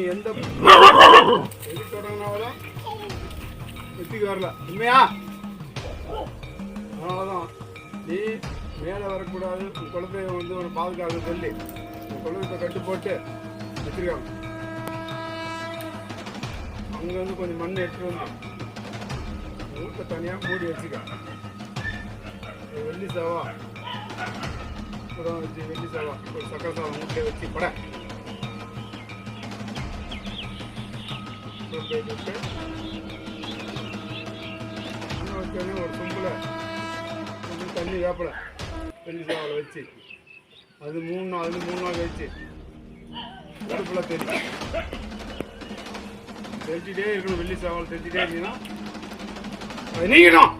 நீ எந்த எது தொடங்கினாலும் வெற்றிக்கு வரல. உண்மையா? அதனாலதான் நீ மேலே வரக்கூடாது. உன் குழந்தைய வந்து ஒரு பாதுகாப்பு சொல்லி உன் குழந்தைய கட்டு போட்டு வச்சிருக்காங்க அங்கேருந்து கொஞ்சம் மண் எடுத்து வந்து மூட்டை தனியாக மூடி வச்சுக்க வெள்ளி சாவா? குடம் வெள்ளி சாவா? ஒரு சக்கரை சாவா மூட்டை வச்சு பட. கொண்டு போய் வச்சோடனே ஒரு சொம்பில் கொஞ்சம் தண்ணி வேப்பில வெள்ளி சாவில் வச்சு அது மூணு நாள் அது மூணு நாள் கழிச்சு அடுப்பில் தெரியும் தெரிஞ்சுட்டே இருக்கணும் வெள்ளி சாவல் தெரிஞ்சுட்டே இருந்தீங்கன்னா அது நீங்கணும்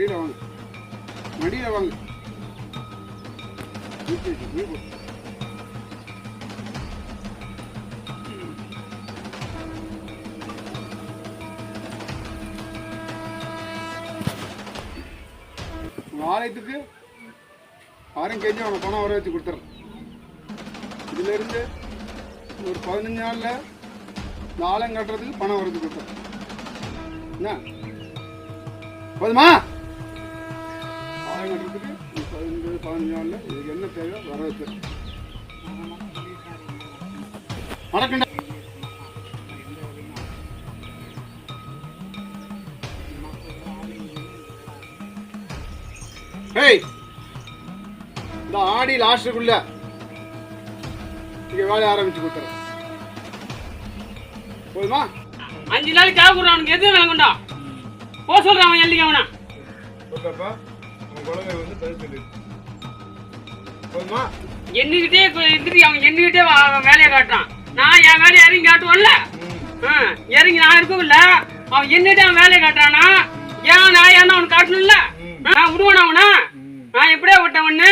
மடியில் வாங்க. மடியில் வாங்க. தூக்கி ஆலயத்துக்கு ஆரம் கேஜி அவங்க பணம் வர வச்சு கொடுத்துறேன். இதுல இருந்து ஒரு பதினஞ்சு நாள்ல இந்த ஆலயம் கட்டுறதுக்கு பணம் வரது கொடுத்துறேன். என்ன? போதுமா? கட்டுறதுக்கு ஒரு பதினஞ்சு பதினஞ்சு நாள்ல இதுக்கு என்ன தேவை வர வச்சு வணக்கம்டா ஹேய் இந்த ஆடி லாஸ்ட்டுக்குள்ள இங்க வேலையை ஆரம்பிச்சு கொடுத்துறேன் போதுமா? அஞ்சு நாளைக்கு ஆகுறான் அவனுக்கு எதுவும் விளங்குண்டா போ சொல்றான் அவன் எழுதிக்க அவனா. ஓகேப்பா குழந்தை வந்து பதில் போதுமா? என்கிட்டே இருந்துட்டு அவன் வேலையை காட்டுறான். நான் என் வேலையை இறங்கி காட்டுவோம்ல இறங்கி நான் இருக்கவில்ல அவன் என்னிட்ட அவன் வேலையை காட்டுறானா? ஏன் நான் ஏன்னா அவனுக்கு காட்டணும்ல? நான் விடுவானா அவனா? நான் எப்படியே விட்டவன்னு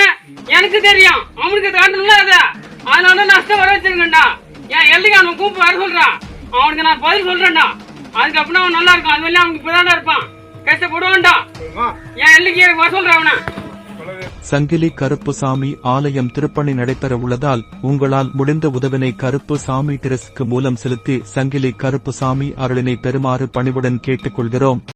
எனக்கு தெரியும். அவனுக்கு காட்டணும்ல அத. அதனால நஷ்டம் வர வச்சிருக்கேன்டா. என் எல்லைக்கு அவன் கூப்பிட்டு வர சொல்றான். அவனுக்கு நான் பதில் சொல்றேன்டா. அதுக்கப்புறம் அவன் நல்லா இருக்கான். அது வரையும் அவனுக்கு இப்பதான்டா இருப்பான். என் எனக்கு வர சங்கிலி கருப்புசாமி ஆலயம் திருப்பணி நடைபெற உள்ளதால் உங்களால் முடிந்த உதவினை கருப்பு சாமி டிரஸ்க்கு மூலம் செலுத்தி சங்கிலி கருப்புசாமி அருளினை பெறுமாறு பணிவுடன் கேட்டுக்கொள்கிறோம்.